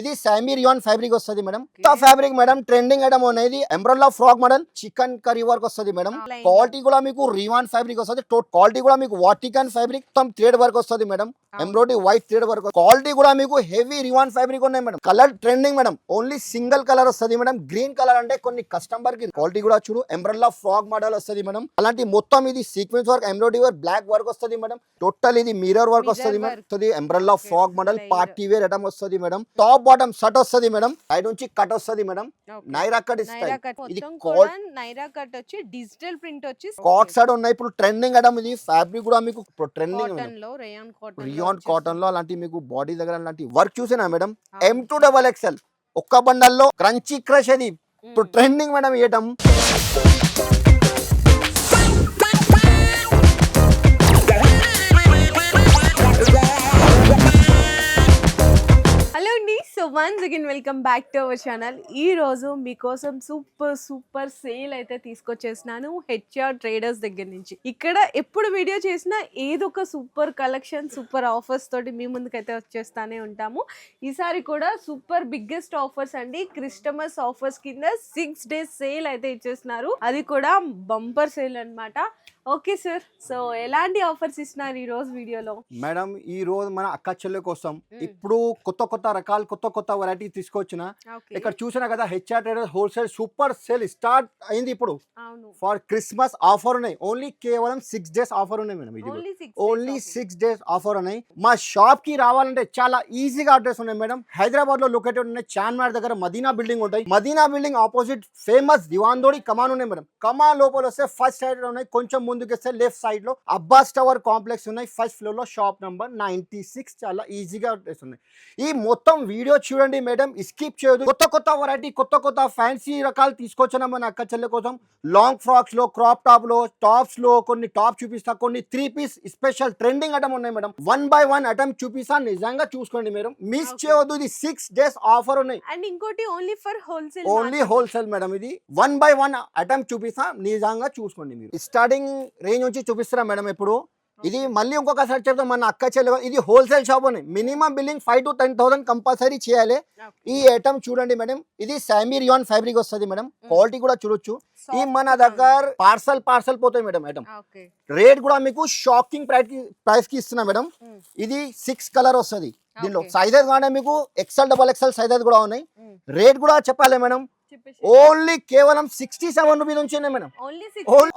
ఇది సామీ rayon fabric వస్తుంది మేడం. కొత్త ఫ్యాబ్రిక్ మేడం ట్రెండింగ్ ఐటమ్ అనేది umbrella frock model chicken curry work వస్తుంది మేడం. క్వాలిటీ కూడా మీకు రివాన్ ఫ్యాబ్రిక్ వస్తుంది. క్వాలిటీ కూడా మీకు వాటికన్ ఫ్యాబ్రిక్ మొత్తం థ్రెడ్ వర్క్ వస్తుంది madam. Embroidery white thread work quality కూడా మీకు హెవీ రివాన్ ఫ్యాబ్రిక్ ఉన్నాయి madam. Colour trending madam. Only single colour వస్తుంది మేడం. గ్రీన్ కలర్ అంటే కొన్ని కస్టమర్కి క్వాలిటీ కూడా చూడు ఎంబ్రల్లా ఫ్రాక్ మోడల్ వస్తుంది మేడం. అలాంటి మొత్తం ఇది sequence work embroidery work block work వస్తుంది మేడం. టోటల్ ఇది మిరర్ వర్క్ వస్తుంది madam. Umbrella. Frock model. Party wear item వస్తుంది మేడం. టాప్ బాటమ్ షర్ట్ వస్తుంది మేడం. సైడ్ నుంచి కట్ వస్తుంది మేడం. నైరా కట్ ఇది నైరా కట్ వచ్చి డిజిటల్ ప్రింట్ వచ్చి కాట్ సైడ్ ఉన్నాయి. ఇప్పుడు ట్రెండింగ్ ఐటమ్ ఇది ఫ్యాబ్రిక్ కూడా మీకు ట్రెండింగ్ కాటన్లో రేయాన్ కాటన్ రియాన్ కాటన్లో అలాంటి మీకు బాడీ దగ్గర అలాంటి వర్క్ చూసినా madam? M two double XL ఒక్క బండల్లో క్రంచీ క్రష్ అది ఇప్పుడు trending madam item welcome back to our channel. ఈ రోజు మీకోసం సూపర్ సూపర్ సేల్ అయితే తీసుకొచ్చేసినాను హెచ్ఆర్ ట్రేడర్స్ దగ్గర నుంచి. ఇక్కడ ఎప్పుడు వీడియో చేసినా ఏదో ఒక సూపర్ కలెక్షన్ సూపర్ ఆఫర్స్ తోటి మీ ముందుకైతే వచ్చేస్తానే ఉంటాము. ఈసారి కూడా సూపర్ బిగ్గెస్ట్ ఆఫర్స్ అండి. క్రిస్టమస్ ఆఫర్స్ కింద సిక్స్ డేస్ సేల్ అయితే ఇచ్చేస్తున్నారు అది కూడా బంపర్ సేల్ అనమాట ఓకే సార్. సో ఎలాంటి ఆఫర్స్ ఇస్తున్నారు ఈ రోజు వీడియోలో? మేడం ఈ రోజు మన అక్క చెల్లె కోసం. ఇప్పుడు కొత్త కొత్త రకాలు కొత్త కొత్త వెరైటీ తీసుకొచ్చిన. ఇక్కడ చూసినా కదా HR trader wholesale super sale start అయింది ఇప్పుడు. ఫర్ క్రిస్మస్ ఆఫర్ ఉన్నాయి. ఓన్లీ కేవలం సిక్స్ డేస్ ఆఫర్ ఉన్నాయి మేడం ఇది. ఓన్లీ సిక్స్ డేస్ ఆఫర్ ఉన్నాయి. మా షాప్కి రావాలంటే చాలా ఈజీగా అడ్రస్ ఉన్నాయి మేడం. హైదరాబాద్లో లొకేటెడ్ ఉన్నాయి చాన్మార్ దగ్గర మదీనా బిల్డింగ్ ఉంటాయి. Madina building opposite famous Diwan Devdi Kaman ఉన్నాయి మేడం. కమాన్ లోపల వస్తే ఫస్ట్ సైడ్ ఉన్నాయి. కొంచెం ముందుకు వస్తే లెఫ్ట్ సైడ్లో అబ్బాస్ టవర్ కాంప్లెక్స్ ఉన్నాయి. ఫస్ట్ ఫ్లోర్లో షాప్ నంబర్ నైన్టీ సిక్స్ చాలా ఈజీగా ఉన్నాయి ఈ మొత్తం వీడియో చూడండి మేడం స్కిప్ చేయదు కొత్త కొత్త వెరైటీ కొత్త కొత్త ఫ్యాన్సీ రకాలు తీసుకొచ్చిన మన అక్క చెల్లె కోసం. లాంగ్ ఫ్రాక్స్లో క్రాప్ టాప్లో టాప్స్లో కొన్ని టాప్ చూపిస్తా. కొన్ని three piece special trending item ఉన్నాయి madam one by one item చూపిస్తా. నిజంగా చూసుకోండి మేడం మిస్. చేయవద్దు ఇది సిక్స్ డేస్ ఆఫర్ ఉన్నాయి. అండ్ ఇంకోటి only for wholesale only wholesale madam ఇది. వన్ బై వన్ ఐటమ్ చూపిస్తా. నిజంగా చూసుకోండి మీరు. స్టార్టింగ్ రేంజ్ నుంచి చూపిస్తారా మేడం ఇప్పుడు ఇది మళ్ళీ ఇంకొకసారి చెప్తాం మన అక్క చెల్లె ఇది హోల్సేల్ షాప్ అని. Minimum billing five to ten thousand compulsory చేయాలి. ఈ ఐటమ్ చూడండి మేడం. ఇది సామీ రియాన్ ఫ్యాబ్రిక్ వస్తుంది మేడం. క్వాలిటీ కూడా చూడొచ్చు. ఈ మన దగ్గర పార్సల్ పార్సల్ పోతాయి మేడం ఐటమ్ రేట్ కూడా మీకు షాకింగ్ ప్రైస్కి ప్రైస్కి ఇస్తున్నా మేడం. ఇది సిక్స్ కలర్ వస్తుంది. దీనిలో. సైజెస్ కానీ మీకు ఎక్సెల్ డబల్ ఎక్సెల్ సైజెస్ కూడా ఉన్నాయి. రేట్ కూడా చెప్పాలి మేడం. ఓన్లీ కేవలం సిక్స్టీ సెవెన్ రూపీస్ నుంచి మేడం.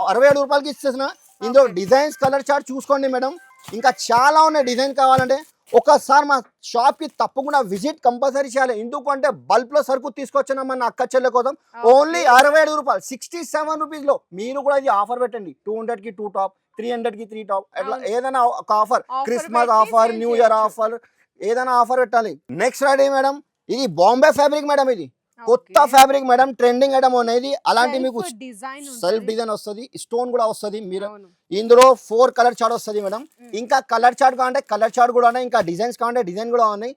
అరవై ఏడు రూపాయలకి ఇచ్చేసిన. ఇందులో. డిజైన్స్ కలర్ చార్ట్ చూసుకోండి మేడం. ఇంకా చాలా ఉన్నాయి డిజైన్ కావాలంటే. ఒకసారి మా షాప్కి తప్పకుండా విజిట్ కంపల్సరీ చేయాలి. ఎందుకంటే బల్బ్లో సరుకు తీసుకొచ్చిన మన అక్క చెల్లె కోసం. ఓన్లీ అరవై ఏడు రూపాయలు. సిక్స్టీ సెవెన్ రూపీస్లో మీరు కూడా ఇది ఆఫర్ పెట్టండి. టూ హండ్రెడ్కి టూ టాప్ త్రీ హండ్రెడ్కి త్రీ టాప్. అట్లా అవును. ఏదైనా ఒక offer. Christmas offer new year. Offer ఏదైనా ఆఫర్ పెట్టాలి. Next Friday madam. ఇది బాంబే ఫ్యాబ్రిక్ మేడం ఇది. కొత్త ఫ్యాబ్రిక్ మేడం ట్రెండింగ్ ఐటమ్ అనేది అలాంటి మీకు సెల్ఫ్ డిజైన్ వస్తుంది స్టోన్ కూడా వస్తుంది మీరు ఇందులో ఫోర్ కలర్ చార్ట్ వస్తుంది మేడం. ఇంకా కలర్ చార్ట్ కావాలంటే కలర్ చార్ట్ కూడా ఉన్నాయి ఇంకా డిజైన్స్ కావాలంటే డిజైన్ కూడా ఉన్నాయి.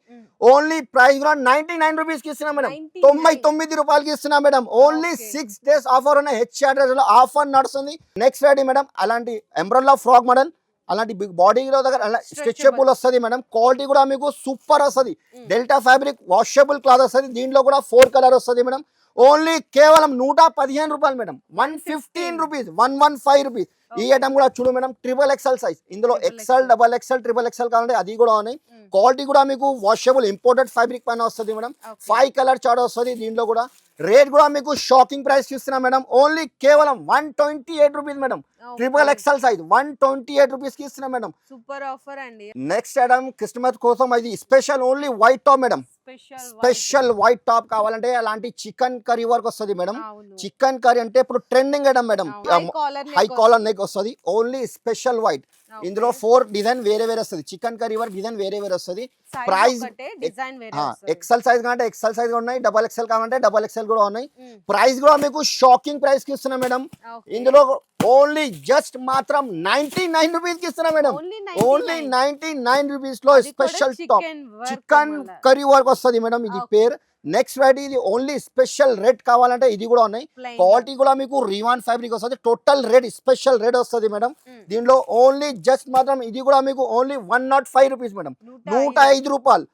ఓన్లీ ప్రైస్ కూడా నైన్టీ నైన్ రూపీస్కి ఇస్తున్నా మేడం. 99. తొంభై తొమ్మిది రూపాయలకి ఇస్తున్నా madam. Only. Six days offer ఉన్నాయి హెచ్ఆర్లో ఆఫర్ నడుస్తుంది. నెక్స్ట్ ఫ్రైడే మేడం అలాంటి ఎంబ్రోలా ఫ్రాక్ మోడల్ అలాంటి బిగ్ బాడీలో దగ్గర Stretchable. స్ట్రెచబుల్ వస్తుంది మేడం క్వాలిటీ కూడా మీకు సూపర్ వస్తుంది. డెల్టా ఫ్యాబ్రిక్ వాషబుల్ క్లాత్ వస్తుంది. దీంట్లో కూడా ఫోర్ కలర్ వస్తుంది మేడం ఓన్లీ కేవలం నూట పదిహేను రూపాయలు madam one fifteen rupees one one five rupees ఈ ఐటమ్ కూడా చూడు మేడం ట్రిపుల్ ఎక్సెల్ సైజ్ ఇందులో XL. Double XL triple XL కావాలంటే అది కూడా ఉన్నాయి. క్వాలిటీ కూడా మీకు వాషబుల్ ఇంపోర్టెడ్ ఫ్యాబ్రిక్ పైన వస్తుంది మేడం ఫైవ్ కలర్ చార్ట్ వస్తుంది దీంట్లో కూడా. రేట్ కూడా మీకు షాకింగ్ ప్రైస్ ఇస్తున్నా మేడం ఓన్లీ కేవలం one twenty eight rupees madam triple XL size one twenty eight రూపీస్కి ఇస్తున్నా మేడం సూపర్ ఆఫర్ అండి. నెక్స్ట్ ఐటమ్ క్రిస్మస్ కోసం ఇది special only white top madam special special white top కావాలంటే అలాంటి చికెన్ కర్రీ వర్క్ వస్తుంది madam chikankari అంటే ఇప్పుడు trending madam high collar neck వస్తుంది. ఓన్లీ స్పెషల్ వైట్ ఇందులో ఫోర్ డిజైన్ వేరే వేరే వస్తుంది. చికెన్ కర్రీ వర్క్ డిజైన్ వేరే వేరే వస్తుంది. వేరే ఎక్సెల్ సైజ్ కావాలంటే ఎక్సెల్ సైజ్ ఉన్నాయి డబల్ ఎక్సెల్ కావాలంటే డబల్ ఎక్సెల్ కూడా ఉన్నాయి. ప్రైస్ కూడా మీకు షాకింగ్ ప్రైస్కి ఇస్తున్నా మేడం. ఇందులో ఓన్లీ జస్ట్ మాత్రం నైన్టీ నైన్ రూపీస్కి ఇస్తున్నా మేడం. ఓన్లీ నైన్టీ నైన్ రూపీస్లో special top chicken curry work వస్తుంది మేడం ఇది. పేరు. నెక్స్ట్ వెరైటీ ఇది ఓన్లీ స్పెషల్ రెడ్ కావాలంటే ఇది కూడా ఉన్నాయి. క్వాలిటీ కూడా మీకు రివాన్ ఫ్యాబ్రిక్ వస్తుంది. టోటల్ రెడ్ స్పెషల్ రెడ్ వస్తుంది మేడం. దీంట్లో ఓన్లీ జస్ట్ మాత్రం ఇది కూడా మీకు only one nought five rupees madam. నూట ఐదు. రూపాయలు.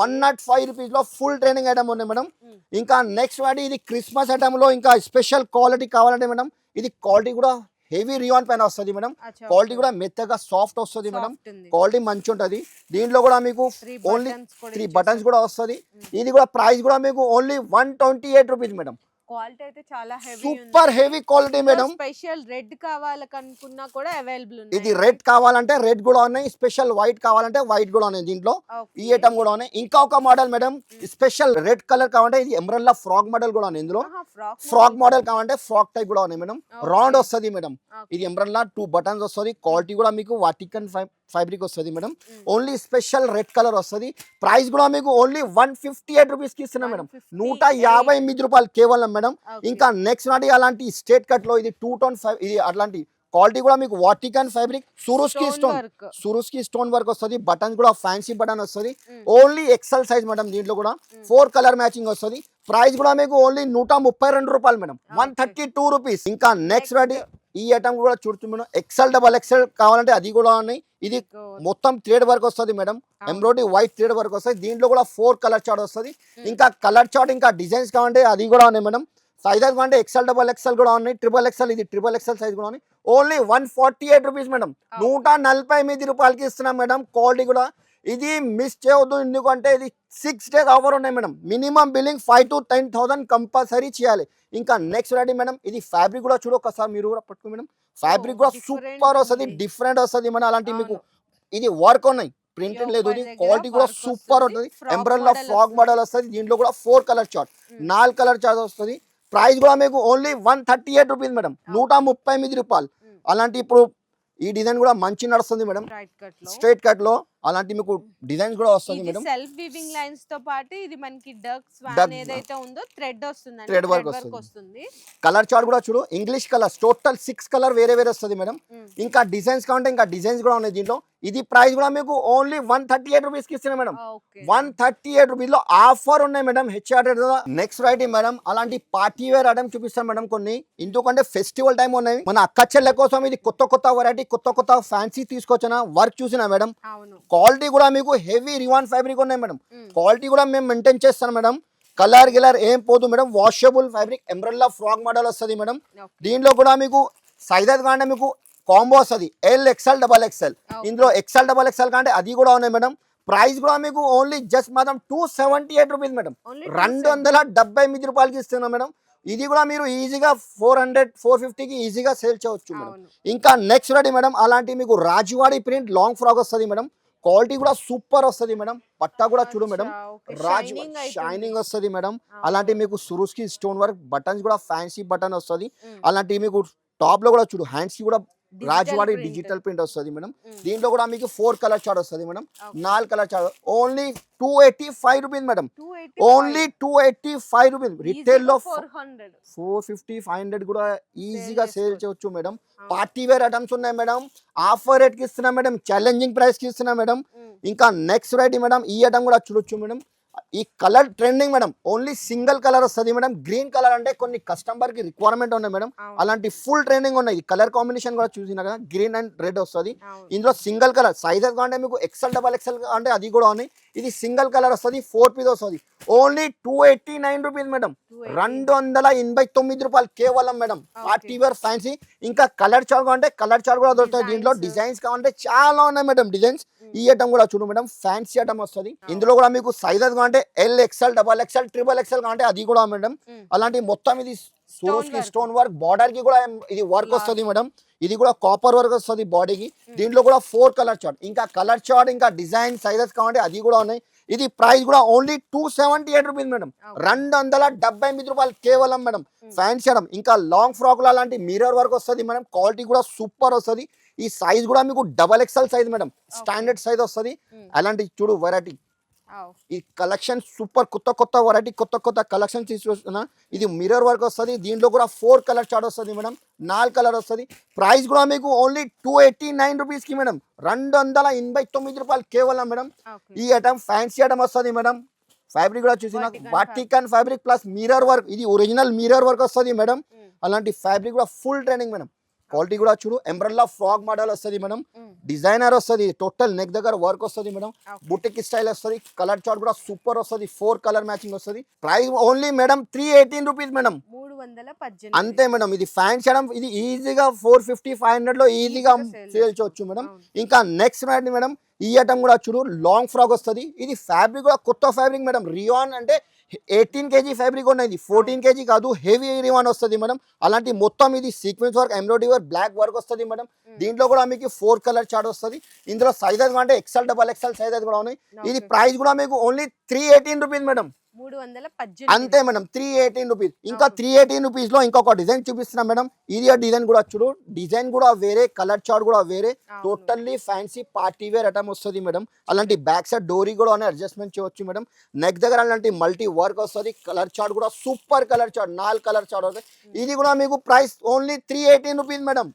వన్ నాట్ ఫైవ్ రూపీస్లో ఫుల్ ట్రైనింగ్ ఐటమ్ ఉన్నాయి మేడం. Mm. ఇంకా నెక్స్ట్ వాటి ఇది క్రిస్మస్ ఐటమ్లో ఇంకా స్పెషల్ క్వాలిటీ కావాలంటే మేడం. ఇది క్వాలిటీ కూడా హెవీ రియాన్ పైన వస్తుంది మేడం. క్వాలిటీ కూడా మెత్తగా సాఫ్ట్ వస్తుంది మేడం. క్వాలిటీ మంచి ఉంటుంది దీంట్లో కూడా మీకు ఓన్లీ త్రీ బటన్స్ కూడా వస్తుంది. ఇది కూడా ప్రైస్ కూడా మీకు only one twenty eight rupees madam. Quality అయితే చాలా heavy super heavy quality madam. Special red కావాలనుకున్నా కూడా అవైలబుల్ ఇది రెడ్ కావాలంటే రెడ్ కూడా ఉన్నాయి స్పెషల్ వైట్ కావాలంటే వైట్ కూడా ఉన్నాయి దీంట్లో. ఈ ఐటమ్ కూడా ఉన్నాయి. ఇంకా ఒక model madam special red colour కావాలంటే ఇది ఎమరల్లా ఫ్రాక్ మోడల్ కూడా ఉంది ఇందులో. Frock model. కావాలంటే ఫ్రాక్ టైప్ కూడా ఉన్నాయి మేడం. రౌండ్ వస్తుంది మేడం. ఇది ఎంబ్రల్లా టూ బటన్స్ వస్తుంది. క్వాలిటీ కూడా మీకు వాటికన్ ఫ్యాబ్రిక్ వస్తుంది madam. Only special red colour వస్తుంది. ప్రైస్ కూడా మీకు ఓన్లీ వన్ ఫిఫ్టీ ఎయిట్ రూపీస్కి ఇస్తున్నాం మేడం. నూట యాభై ఎనిమిది రూపాయలు కేవలం మేడం. ఇంకా నెక్స్ట్ నాటి అలాంటి స్టేట్ కట్లో ఇది టూ టోన్ ఫైవ్ ఇది అట్లాంటి క్వాలిటీ కూడా మీకు Vatican fabric Swarovski stone Swarovski stone work వస్తుంది. బటన్స్ కూడా ఫ్యాన్సీ బటన్ వస్తుంది. ఓన్లీ ఎక్సెల్ సైజ్ మేడం దీంట్లో కూడా. ఫోర్ కలర్ మ్యాచింగ్ వస్తుంది. ప్రైస్ కూడా మీకు ఓన్లీ నూట ముప్పై రెండు రూపాయలు madam. One thirty two rupees ఇంకా నెక్స్ట్ రెడీ ఈ ఐటమ్ కూడా చూడుతుంది మేడం. ఎక్సెల్ డబల్ ఎక్సెల్ కావాలంటే అది కూడా ఉన్నాయి. ఇది మొత్తం థ్రెడ్ వర్క్ వస్తుంది madam. Embroidery white thread work వస్తుంది. దీంట్లో కూడా ఫోర్ కలర్ చార్ట్ వస్తుంది. ఇంకా కలర్ చార్ట్ ఇంకా డిజైన్స్ కావాలంటే అది కూడా ఉన్నాయి మేడం. సైజెస్ అంటే ఎక్సెల్ డబల్ ఎక్సెల్ కూడా ఉన్నాయి. ట్రిపుల్ ఎక్సెల్ ఇది ట్రిపుల్ ఎక్సెల్ సైజ్ కూడా ఉన్నాయి. Only one forty eight rupees madam నూట నలభై ఎనిమిది రూపాయలకి ఇస్తున్నాం మేడం. క్వాలిటీ కూడా ఇది మిస్ చేయవద్దు. ఎందుకంటే ఇది సిక్స్ డేస్ ఆఫర్ ఉన్నాయి madam. Minimum billing five to ten thousand compulsory చేయాలి. ఇంకా నెక్స్ట్ రెడీ మేడం ఇది ఫ్యాబ్రిక్ కూడా చూడు ఒకసారి మీరు కూడా పట్టుకో మేడం. ఫ్యాబ్రిక్ కూడా different సూపర్ వస్తుంది. డిఫరెంట్ వస్తుంది మేడం అలాంటి మీకు. ఇది వర్క్ ఉన్నాయి. ప్రింటెడ్ లేదు ఇది క్వాలిటీ కూడా సూపర్ వస్తుంది. ఉంటుంది model ఫ్రాక్. మోడల్ వస్తుంది. దీంట్లో కూడా ఫోర్ కలర్ చార్ట్. నాలుగు కలర్ చార్ట్ వస్తుంది. ప్రైస్ కూడా మీకు only one thirty eight rupees madam. నూట ముప్పై ఎనిమిది రూపాయలు. Mm. అలాంటి ఇప్పుడు ఈ డిజైన్ కూడా మంచి నడుస్తుంది మేడం. స్ట్రైట్ కట్లో. అలాంటి మీకు డిజైన్స్ కూడా వస్తుంది మేడం. సెల్ఫ్ వీవింగ్ లైన్స్తో పాటు ఇది మనకి డక్ స్వాన్ Duck- ఏదైతే ఉందో థ్రెడ్ వస్తుంది work వర్క్ వస్తుంది. కలర్ చార్ట్ కూడా చూడు English colour total six colour వేరే వేరే వస్తుంది మేడం. ఇంకా డిజైన్స్ కావాలంటే ఇంకా డిజైన్స్ కూడా ఉన్నాయి దీంట్లో. ఇది ప్రైస్ కూడా మీకు ఓన్లీ వన్ థర్టీ ఎయిట్ రూపీస్కి ఇస్తున్నాయి madam. Okay. One thirty eight రూపీస్లో ఆఫర్ ఉన్నాయి madam HR next variety madam అలాంటి పార్టీ వేర్ ఐటమ్ చూపిస్తాను మేడం కొన్ని. ఎందుకంటే ఫెస్టివల్ టైం ఉన్నాయి. మన అక్క చెల్లె కోసం ఇది కొత్త కొత్త వెరైటీ కొత్త కొత్త ఫ్యాన్సీ తీసుకొచ్చిన వర్క్ చూసిన మేడం. అవును. క్వాలిటీ కూడా మీకు హెవీ రివాన్ ఫ్యాబ్రిక్ ఉన్నాయి మేడం. క్వాలిటీ కూడా మేము మెయింటైన్ చేస్తాం మేడం. కలర్ గిలర్ ఏం పోదు madam. Washable fabric umbrella frock model వస్తుంది మేడం. దీంట్లో కూడా మీకు సైజెస్ కాంటే మీకు కాంబో వస్తుంది. L XL double XL. ఇందులో ఎక్స్ఎల్ డబల్ ఎక్స్ఎల్ కంటే అది కూడా ఉన్నాయి మేడం. ప్రైస్ కూడా మీకు ఓన్లీ జస్ట్ మాత్రం two seventy eight rupees madam. రెండు 270. వందల డెబ్బై ఎనిమిది రూపాయలకి ఇస్తున్నాం మేడం. ఇది కూడా మీరు ఈజీగా ఫోర్ హండ్రెడ్ ఫోర్ ఫిఫ్టీకి ఈజీగా సేల్ చేయవచ్చు మేడం. ఇంకా నెక్స్ట్ రెడీ మేడం. అలాంటి మీకు రాజువాడి ప్రింట్ లాంగ్ ఫ్రాక్ వస్తుంది మేడం. క్వాలిటీ కూడా సూపర్ వస్తుంది మేడం పట్టా కూడా చూడు మేడం. రాజ్. షైనింగ్ వస్తుంది మేడం. అలాంటి మీకు సురుస్కి స్టోన్ వర్క్ బటన్స్ కూడా ఫ్యాన్సీ బటన్ వస్తుంది. అలాంటి మీకు టాప్లో కూడా చూడు హ్యాండ్స్ కూడా Digital రాజువాడి. డిజిటల్ ప్రింట్ వస్తుంది మేడం. దీంట్లో కూడా మీకు ఫోర్ కలర్ చార్ట్ వస్తుంది మేడం. నాలుగు colour chart only two eighty five rupees madam 285. Only two eighty five rupees రిటైల్లో Easy గా 400. ఫోర్ ఫిఫ్టీ ఫైవ్ హండ్రెడ్ కూడా ఈజీగా సేల్. చేయొచ్చు మేడం. పార్టీ వేర్ ఐటమ్స్ ఉన్నాయి మేడం ఆఫర్ రేట్కి ఇస్తున్నా మేడం ఛాలెంజింగ్ ప్రైస్కి ఇస్తున్నా మేడం. ఇంకా నెక్స్ట్ వెరైటీ మేడం ఈ ఐటమ్ కూడా చూడొచ్చు మేడం ఈ colour trending madam. Only single colour వస్తుంది మేడం. గ్రీన్ కలర్ అంటే కొన్ని కస్టమర్కి రిక్వైర్మెంట్ ఉన్నాయి మేడం. అలాంటి ఫుల్ ట్రెండింగ్ ఉన్నాయి. కలర్ కాంబినేషన్ కూడా చూసినా కదా గ్రీన్ అండ్ రెడ్ వస్తుంది. ఇందులో సింగిల్ కలర్ సైజెస్ అంటే మీకు ఎక్సెల్ డబల్ ఎక్సెల్ అంటే అది కూడా ఉన్నాయి. ఇది సింగిల్ కలర్ వస్తుంది ఫోర్ పీస్ వస్తుంది only two eighty nine rupees madam 280. రెండు వందల ఎనభై తొమ్మిది రూపాయలు కేవలం మేడం. పార్టీ వేర్ ఫ్యాన్సీ ఇంకా కలర్ చార్ కావాలంటే కలర్ చార్ కూడా దొరుకుతాయి దీంట్లో. డిజైన్స్ కావాలంటే చాలా ఉన్నాయి మేడం డిజైన్స్ Mm. ఈ ఐటమ్ కూడా చూడు మేడం ఫ్యాన్సీ ఐటమ్ వస్తుంది ఇందులో కూడా మీకు సైజెస్ కావాలంటే L XL double XL triple XL కావాలంటే అది కూడా మేడం Mm. అలాంటి మొత్తం ఇది సూరజ్కి work. Stone work. బార్డర్కి కూడా ఇది వర్క్. వస్తుంది మేడం. ఇది కూడా కాపర్ వర్క్ వస్తుంది బాడీకి దీంట్లో కూడా ఫోర్ కలర్ చార్ట్ ఇంకా కలర్ చార్ట్ ఇంకా డిజైన్ సైజెస్ కావాలంటే అది కూడా ఉన్నాయి. ఇది ప్రైస్ కూడా only two seventy eight rupees madam. రెండు వందల డెబ్బై ఎనిమిది రూపాయలు కేవలం మేడం. ఫ్యాన్స్ చేయడం ఇంకా లాంగ్ ఫ్రాక్లో అలాంటి మిర్రర్ వర్క్ వస్తుంది మేడం. క్వాలిటీ కూడా సూపర్ వస్తుంది. ఈ సైజ్ కూడా మీకు double XL size madam. Standard size వస్తుంది. అలాంటి చూడు వెరైటీ. ఈ కలెక్షన్ సూపర్ కొత్త కొత్త వెరైటీ కొత్త కొత్త కలెక్షన్ తీసుకొస్తున్నా. ఇది మిర్రర్ వర్క్ వస్తుంది దీంట్లో కూడా ఫోర్ కలర్ చార్ట్ వస్తుంది మేడం నాలుగు కలర్ వస్తుంది. ప్రైస్ కూడా మీకు ఓన్లీ టూ ఎయిటీ నైన్ రూపీస్కి మేడం రెండు వందల ఎనభై తొమ్మిది రూపాయలు కేవలం మేడం. ఈ ఐటమ్ ఫ్యాన్సీ ఐటమ్ వస్తుంది మేడం. ఫ్యాబ్రిక్ కూడా చూసిన Vatican fabric plus mirror work ఇది ఒరిజినల్ మిర్రర్ వర్క్ వస్తుంది మేడం. అలాంటి ఫ్యాబ్రిక్ కూడా ఫుల్ ట్రైనింగ్ మేడం. క్వాలిటీ కూడా చూడు ఎంబ్రల్లా ఫ్రాక్ మోడల్ వస్తుంది మేడం. డిజైనర్ వస్తుంది టోటల్ నెక్ దగ్గర వర్క్ వస్తుంది మేడం. బుటిక్ స్టైల్ వస్తుంది కలర్ చార్ట్ కూడా సూపర్ వస్తుంది ఫోర్ కలర్ మ్యాచింగ్ వస్తుంది. Price only madam three eighteen rupees madam. అంతే మేడం ఇది ఫ్యాన్ చేయడం ఇది ఈజీగా ఫోర్ ఫిఫ్టీ ఫైవ్ హండ్రెడ్లో ఈజీగా చేయొచ్చు. మేడం. ఇంకా నెక్స్ట్ మేడం ఈ ఐటమ్ కూడా చూడు లాంగ్ ఫ్రాక్ వస్తుంది. ఇది ఫ్యాబ్రిక్ కూడా కొత్త ఫ్యాబ్రిక్ మేడం. రియాన్ అంటే ఎయిటీన్ కేజీ ఫ్యాబ్రిక్ ఉన్నది ఫోర్టీన్ కేజీ కాదు హెవీ రివాన్ వస్తుంది మేడం. అలాంటి మొత్తం ఇది sequence work embroidery work block work వస్తుంది మేడం. Mm. దీంట్లో కూడా మీకు ఫోర్ కలర్ చార్ట్ వస్తుంది. ఇందులో సైజెస్ అంటే ఎక్సెల్ డబల్ ఎక్సెల్ సైజెస్ కూడా ఉన్నాయి. ఇది. ప్రైస్ కూడా మీకు only three eighteen rupees madam. మూడు వందల పద్దెనిమిది అంతే మేడం త్రీ ఎయిటీన్ రూపీస్ ఇంకా. త్రీ ఎయిటీన్ రూపీస్లో ఇంకొక డిజైన్ చూపిస్తున్నా మేడం. ఇది డిజైన్ కూడా చూడు. డిజైన్ కూడా వేరే కలర్ చార్ట్ కూడా వేరే. Totally fancy party wear item వస్తుంది మేడం. అలాంటి బ్యాక్ సైడ్ డోరీ కూడా అడ్జస్ట్మెంట్ చేయవచ్చు మేడం. నెక్ దగ్గర అలాంటి మల్టీ వర్క్ వస్తుంది. కలర్ చార్ట్ కూడా సూపర్ కలర్ చార్ట్ నాలుగు కలర్ చార్ట్ వస్తుంది. ఇది కూడా మీకు price only three eighteen rupees madam.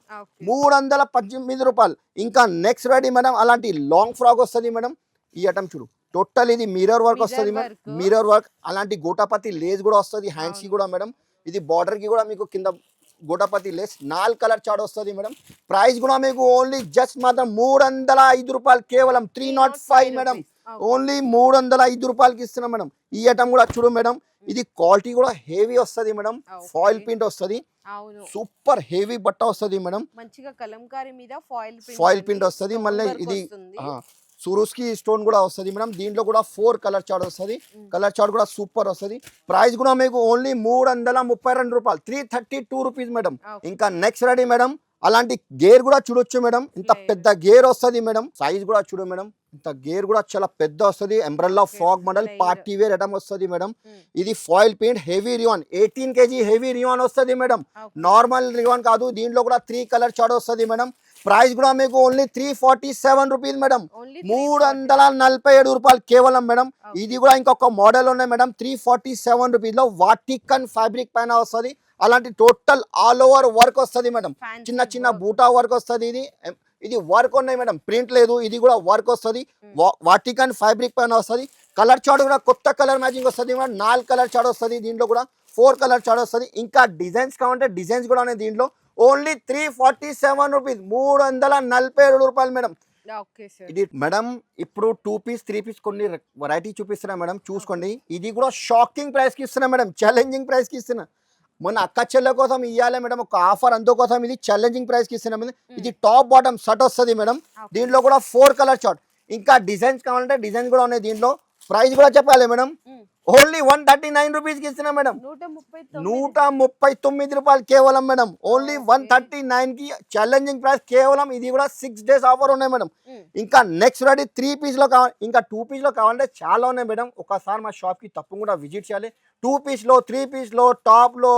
మూడు వందల పద్దెనిమిది రూపాయలు. ఇంకా నెక్స్ట్ రెడీ మేడం అలాంటి లాంగ్ ఫ్రాక్ వస్తుంది మేడం. ఈ ఐటమ్ చూడు. టోటల్ ఇది మిరర్ వర్క్ వస్తుంది మేడం. work. మిరర్ వర్క్ అలాంటి గోటాపతి లేస్ కూడా వస్తుంది హ్యాండ్స్కి అవును. కూడా మేడం. ఇది బార్డర్కి కూడా మీకు కింద గోటాపతి లేస్ నాలుగు కలర్ చాట్ వస్తుంది మేడం. ప్రైస్ కూడా మీకు ఓన్లీ జస్ట్ మాత్రం మూడు వందల ఐదు రూపాయలు కేవలం three nought five madam. Only మూడు వందల ఐదు రూపాయలకి ఇస్తున్నాం మేడం. ఈ ఐటమ్ కూడా చూడు మేడం. ఇది క్వాలిటీ కూడా హెవీ వస్తుంది మేడం. ఫాయిల్ ప్రింట్ వస్తుంది. సూపర్ హెవీ బట్ట వస్తుంది మేడం. మంచిగా కలంకారీ మీద ఫాయిల్ ఫాయిల్ ప్రింట్ వస్తుంది. మళ్ళీ ఇది సురుస్కి స్టోన్ కూడా వస్తుంది మేడం. దీంట్లో కూడా ఫోర్ కలర్ చార్ట్ వస్తుంది. కలర్ చార్ట్ కూడా సూపర్ వస్తుంది. ప్రైస్ కూడా మీకు ఓన్లీ మూడు వందల ముప్పై రెండు రూపాయలు. Three thirty two rupees madam ఇంకా నెక్స్ట్ రెడీ మేడం. అలాంటి గేర్ కూడా చూడొచ్చు మేడం. ఇంత. పెద్ద గేర్ వస్తుంది మేడం. సైజ్ కూడా చూడు మేడం. ఇంత గేర్ కూడా చాలా పెద్ద వస్తుంది. Umbrella frock model. Party wear item వస్తుంది మేడం. ఇది foil paint heavy ribbon eighteen KG heavy ribbon వస్తుంది మేడం. నార్మల్ రివాన్ కాదు. దీంట్లో కూడా త్రీ కలర్ చార్ట్ వస్తుంది మేడం. ప్రైస్ కూడా మీకు only three forty seven rupees madam మూడు వందల నలభై ఏడు రూపాయలు కేవలం మేడం. ఇది కూడా ఇంకొక మోడల్ ఉన్నాయి మేడం త్రీ ఫార్టీ సెవెన్ రూపీస్లో వాటికన్ ఫ్యాబ్రిక్ పైన వస్తుంది. అలాంటి టోటల్ ఆల్ ఓవర్ వర్క్ వస్తుంది మేడం చిన్న చిన్న బూటా వర్క్ వస్తుంది ఇది. ఇది వర్క్ ఉన్నాయి మేడం ప్రింట్ లేదు. ఇది కూడా వర్క్ వస్తుంది. వాటికన్ ఫ్యాబ్రిక్ పైన వస్తుంది. కలర్ చార్ట్ కూడా కొత్త కలర్ మ్యాచింగ్ వస్తుంది మేడం నాలుగు కలర్ చార్ట్ వస్తుంది దీంట్లో కూడా. ఫోర్ కలర్ చార్ట్ వస్తుంది. ఇంకా డిజైన్స్ కావాలంటే డిజైన్స్ కూడా ఉన్నాయి దీంట్లో. Only three forty seven rupees మూడు వందల నలభై ఏడు రూపాయలు మేడం. ఇది మేడం ఇప్పుడు టూ పీస్ త్రీ పీస్ కొన్ని వెరైటీ చూపిస్తున్నా మేడం చూసుకోండి. ఇది కూడా షాకింగ్ ప్రైస్కి ఇస్తున్నా మేడం ఛాలెంజింగ్ ప్రైస్కి ఇస్తున్నా. మొన్న అక్క చెల్లె కోసం ఇవ్వాలి మేడం ఒక ఆఫర్ అందుకోసం ఇది ఛాలెంజింగ్ ప్రైస్కి ఇస్తున్నా ఇది టాప్ బాటమ్ షర్ట్ వస్తుంది మేడం. దీంట్లో కూడా ఫోర్ కలర్ షార్ట్ ఇంకా డిజైన్స్ కావాలంటే డిజైన్స్ కూడా ఉన్నాయి దీంట్లో. ప్రైస్ కూడా చెప్పాలి madam. Only one thirty nine రూపీస్కి ఇస్తున్నా మేడం. నూట ముప్పై తొమ్మిది. రూపాయలు కేవలం మేడం. ఓన్లీ. వన్ థర్టీ నైన్కి ఛాలెంజింగ్ ప్రైస్ కేవలం ఇది కూడా సిక్స్ డేస్ ఆఫర్ ఉన్నాయి మేడం. ఇంకా నెక్స్ట్ రెడీ త్రీ పీస్లో కావాలి ఇంకా టూ పీస్లో కావాలంటే చాలా ఉన్నాయి మేడం. ఒకసారి మా షాప్కి తప్పకుండా విజిట్ చేయాలి. టూ పీస్లో త్రీ పీస్లో టాప్లో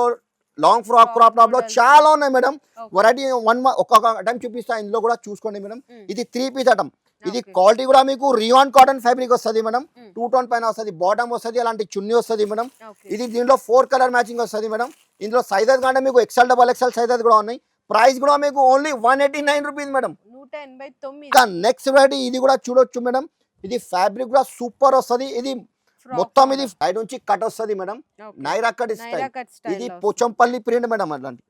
లాంగ్ ఫ్రాక్ క్రాప్ టాప్లో. చాలా ఉన్నాయి మేడం. వెరైటీ వన్ ఒక్కొక్క ఐటమ్ చూపిస్తా. ఇందులో కూడా చూసుకోండి మేడం. ఇది త్రీ పీస్ ఐటమ్ ఇది Okay. క్వాలిటీ కూడా మీకు రియాన్ కాటన్ ఫ్యాబ్రిక్ వస్తుంది మేడం. Mm. టూ టోన్ పైన వస్తుంది బాటమ్ వస్తుంది అలాంటి చున్నీ వస్తుంది మేడం. ఇది దీంట్లో ఫోర్ కలర్ మ్యాచింగ్ వస్తుంది మేడం. ఇందులో సైజెస్ కంటే మీకు ఎక్సెల్ డబల్ ఎక్సెల్ సైజెస్ కూడా ఉన్నాయి. ప్రైస్ కూడా మీకు only one eighty nine rupees madam. Next variety ఇది కూడా చూడొచ్చు మేడం. ఇది ఫ్యాబ్రిక్ కూడా సూపర్ వస్తుంది. ఇది మొత్తం ఇది. సైడ్ నుంచి కట్ వస్తుంది మేడం. నైరా కట్ ఇది పోచంపల్లి ప్రింట్ మేడం అలాంటి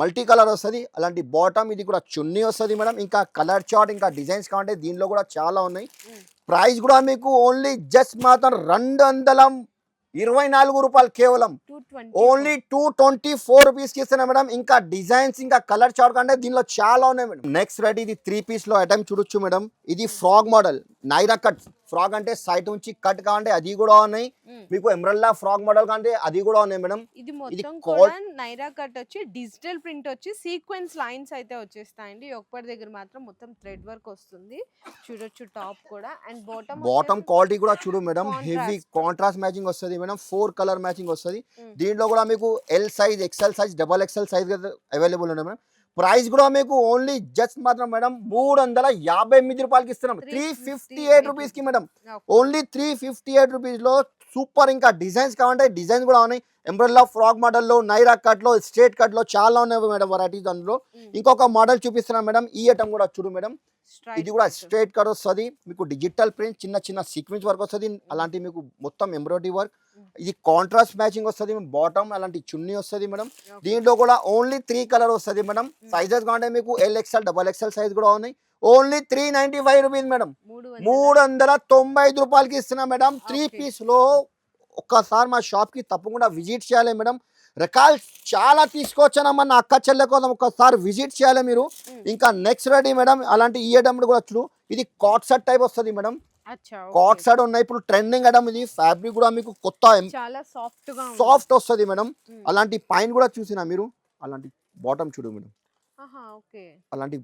మల్టీ కలర్ వస్తుంది. అలాంటి బాటమ్ ఇది కూడా చున్నీ వస్తుంది మేడం. ఇంకా కలర్ చార్ట్ ఇంకా డిజైన్స్ కావాలంటే దీనిలో కూడా చాలా ఉన్నాయి. ప్రైస్ కూడా మీకు ఓన్లీ జస్ట్ మాత్రం రెండు వందల ఇరవై నాలుగు రూపాయలు కేవలం. ఓన్లీ టూ ట్వంటీ ఫోర్ రూపీస్కి ఇస్తున్నా మేడం. ఇంకా డిజైన్స్ ఇంకా కలర్ చార్ట్ కంటే దీనిలో చాలా ఉన్నాయి మేడం. నెక్స్ట్ రైట్ ఇది త్రీ పీస్లో ఐటమ్ చూడొచ్చు మేడం. ఇది frock model Naira cut frock అంటే సైడ్ నుంచి కట్ కావాలంటే అది కూడా ఉన్నాయి. మీకు ఎమరల్లా ఫ్రాక్ మోడల్ కంటే అది కూడా ఉన్నాయి మేడం. ఇది మొత్తం కూడా నైరా కట్ వచ్చి డిజిటల్ ప్రింట్ వచ్చి సీక్వెన్స్ లైన్స్ అయితే వచ్చేస్తాయండి. ఒక్కటి దగ్గర మాత్రం మొత్తం థ్రెడ్ వర్క్ వస్తుంది. చూడొచ్చు టాప్ కూడా. అండ్ బాటమ్ బాటమ్ క్వాలిటీ కూడా చూడు మేడం. హెవీ. కాంట్రాస్ట్ మ్యాచింగ్ వస్తుంది మేడం. ఫోర్ కలర్ మ్యాచింగ్ వస్తుంది. దీంట్లో కూడా మీకు L size XL size double XL size available ఉన్నాయి మేడం. ప్రైస్ కూడా మీకు ఓన్లీ జస్ట్ మాత్రం మేడం మూడు వందల యాభై ఎనిమిది రూపాయలకి ఇస్తున్నాం. త్రీ ఫిఫ్టీ ఎయిట్ రూపీస్కి madam. Only three fifty eight రూపీస్లో సూపర్. ఇంకా డిజైన్స్ కావాలంటే డిజైన్స్ కూడా ఉన్నాయి. ఎంబ్రెల్లా ఫ్రాక్ మోడల్లో నైరా కట్లో స్ట్రేట్ కట్లో చాలా ఉన్నాయి మేడం వెరైటీస్ అందులో. ఇంకొక మోడల్ చూపిస్తున్నాం మేడం. ఈ ఐటమ్ కూడా చూడు మేడం. ఇది కూడా స్ట్రేట్ కట్ వస్తుంది. మీకు డిజిటల్ ప్రింట్ చిన్న చిన్న సీక్వెన్స్ వర్క్ వస్తుంది. అలాంటి మీకు మొత్తం ఎంబ్రాయిడరీ వర్క్ ఇది కాంట్రాస్ట్ మ్యాచింగ్ వస్తుంది. బాటమ్ అలాంటి చున్నీ వస్తుంది మేడం. దీంట్లో కూడా ఓన్లీ త్రీ కలర్ వస్తుంది మేడం. సైజెస్ కావాలంటే మీకు L XL double XL size కూడా ఉన్నాయి. Only three ninety five rupees madam. మూడు వందల. తొంభై ఐదు రూపాయలకి ఇస్తున్నా మేడం. Three Okay. పీస్లో ఒక్కసారి మా షాప్కి తప్పకుండా విజిట్ చేయాలి మేడం. రకాలు చాలా తీసుకొచ్చానమ్మా నా అక్క చెల్లె కోసం ఒక్కసారి విజిట్ చేయాలి మీరు. ఇంకా నెక్స్ట్ రెడీ మేడం. అలాంటి ఇయ్యడం కూడా ఇది కాట్ సెట్ టైప్ వస్తుంది మేడం. కాట్ సెట్ ఉన్నాయి. ఇప్పుడు ట్రెండింగ్ మేడం ఇది. ఫ్యాబ్రిక్ కూడా మీకు కొత్త సాఫ్ట్ వస్తుంది మేడం. అలాంటి పైన కూడా చూసినా మీరు. అలాంటి బాటమ్ చూడు మేడం. అలాంటి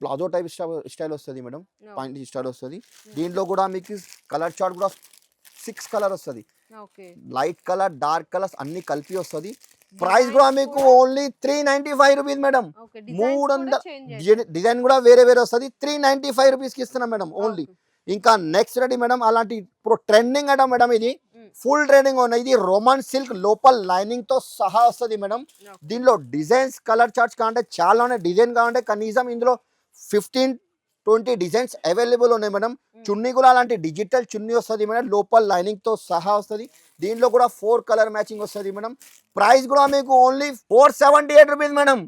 ప్లాజో టైప్ స్టైల్ వస్తుంది మేడం. పాయింట్ స్టైల్ వస్తుంది. దీంట్లో కూడా మీకు కలర్ చార్ట్ కూడా సిక్స్ కలర్ వస్తుంది. లైట్ కలర్ డార్క్ కలర్స్ అన్ని కలిపి వస్తుంది. ప్రైస్ కూడా మీకు only three ninety five rupees madam. మూడు వందల డిజైన్ కూడా వేరే వేరే వస్తుంది. త్రీ నైన్టీ ఫైవ్ రూపీస్కి ఇస్తున్నాం మేడం ఓన్లీ. ఇంకా నెక్స్ట్ రెడీ మేడం అలాంటి ఇప్పుడు ట్రెండింగ్ అట మేడం ఇది. Mm. ఫుల్ ట్రెండింగ్ ఉన్నాయి ఇది రోమన్ సిల్క్ లోపల లైనింగ్తో సహా వస్తుంది మేడం. దీనిలో డిజైన్స్ కలర్ చార్ట్స్ కావాలంటే చాలా ఉన్నాయి డిజైన్ కావాలంటే కనీసం ఇందులో ఫిఫ్టీన్ ట్వంటీ డిజైన్స్ అవైలబుల్ ఉన్నాయి మేడం చున్నీ కూడా అలాంటి డిజిటల్ చున్నీ వస్తుంది మేడం లోపల లైనింగ్తో సహా వస్తుంది. దీంట్లో కూడా ఫోర్ కలర్ మ్యాచింగ్ వస్తుంది మేడం ప్రైస్ కూడా మీకు only four seventy eight rupees madam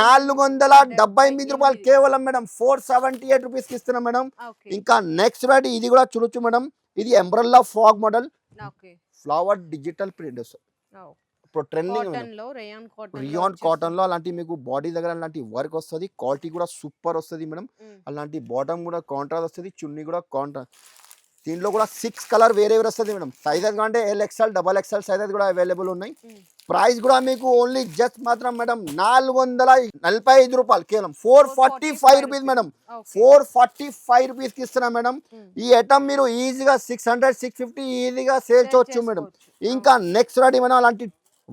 నాలుగు వందల డెబ్బై ఎనిమిది రూపాయలు కేవలం మేడం ఫోర్ సెవెంటీ ఎయిట్ రూపీస్కి ఇస్తున్నాం మేడం ఇంకా నెక్స్ట్ వెరైటీ ఇది కూడా చూడొచ్చు మేడం ఇది umbrella frock model flower digital print వస్తుంది. ఇప్పుడు ట్రెండింగ్ కాటన్లో రేయాన్ కాటన్ రియాన్ కాటన్లో అలాంటి మీకు బాడీ దగ్గర అలాంటి వర్క్ వస్తుంది క్వాలిటీ కూడా సూపర్ వస్తుంది మేడం. అలాంటి బాటమ్ కూడా కాంట్రాస్ట్ వస్తుంది చున్నీ కూడా కాంట్రాస్ట్ దీంట్లో కూడా సిక్స్ కలర్ వేరే వేరే వస్తుంది మేడం. సైజెస్ అంటే L XL double XL sizes కూడా అవైలబుల్ ఉన్నాయి. ప్రైస్ కూడా మీకు ఓన్లీ జస్ట్ మాత్రం మేడం నాలుగు వందల నలభై ఐదు రూపాయలు కేవలం. Four forty five rupees madam. Four forty five రూపీస్కి ఇస్తున్నా మేడం. ఈ ఐటమ్ మీరు ఈజీగా సిక్స్ హండ్రెడ్ సిక్స్ ఫిఫ్టీ ఈజీగా సేల్ చేయొచ్చు మేడం. ఇంకా నెక్స్ట్ రెడీ మేడం అలాంటి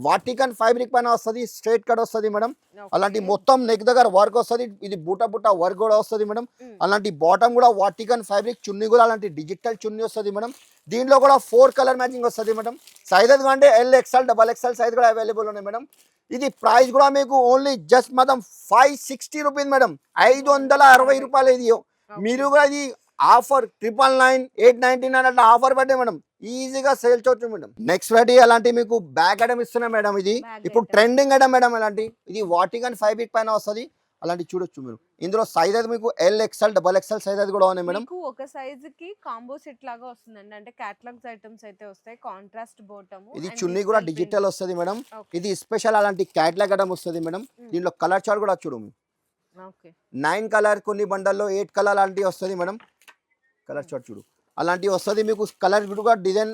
వాటికన్ ఫ్యాబ్రిక్ పైన వస్తుంది స్ట్రైట్ కట్ వస్తుంది మేడం. అలాంటి మొత్తం నెక్ దగ్గర వర్క్ వస్తుంది ఇది బూట బూట వర్క్ కూడా వస్తుంది మేడం. అలాంటి బాటమ్ కూడా వాటికన్ ఫ్యాబ్రిక్ చున్నీ కూడా అలాంటి డిజిటల్ చున్నీ వస్తుంది మేడం. దీంట్లో కూడా ఫోర్ కలర్ మ్యాచింగ్ వస్తుంది మేడం. సైజెస్ అంటే L XL double XL size కూడా అవైలబుల్ ఉన్నాయి మేడం. ఇది ప్రైస్ కూడా మీకు ఓన్లీ జస్ట్ మాత్రం ఫైవ్ సిక్స్టీ రూపీస్ మేడం. ఐదు వందల అరవై రూపాయలు ఇది. మీరు కూడా ఇది offer triple nine eight ninety nine అట్లా ఆఫర్ పడ్డే మేడం. ఈజీగా సేల్ చేయొచ్చు మేడం. నెక్స్ట్ వెరైటీ అలాంటి మీకు బ్యాక్ ఐటమ్ ఇస్తున్నా మేడం ఇది. ఇప్పుడు. ట్రెండింగ్ ఐటమ్ మేడం అలాంటి ఇది వాటికన్ ఫైబ్రిక్ పైన వస్తుంది. అలాంటి చూడొచ్చు మీరు. ఇందులో సైజ్ అయితే మీకు L XL double XL size అయితే కూడా ఉన్నాయి మేడం. ఒక సైజ్కి కాంబో సెట్ లాగా వస్తుందండి. అంటే క్యాటలాగ్స్ ఐటమ్స్ అయితే వస్తాయి. కాంట్రాస్ట్ బాటమ్ ఇది చున్నీ కూడా డిజిటల్ వస్తుంది మేడం. ఇది స్పెషల్ అలాంటి క్యాట్లాగ్ ఐటమ్ వస్తుంది మేడం. దీంట్లో కలర్ చార్ట్ కూడా చూడు నైన్ కలర్ కొన్ని బండల్లో ఎయిట్ కలర్ అలాంటివి వస్తుంది మేడం. కలర్ చార్ట్ చూడు. అలాంటివి వస్తుంది మీకు కలర్ కూడా డిజైన్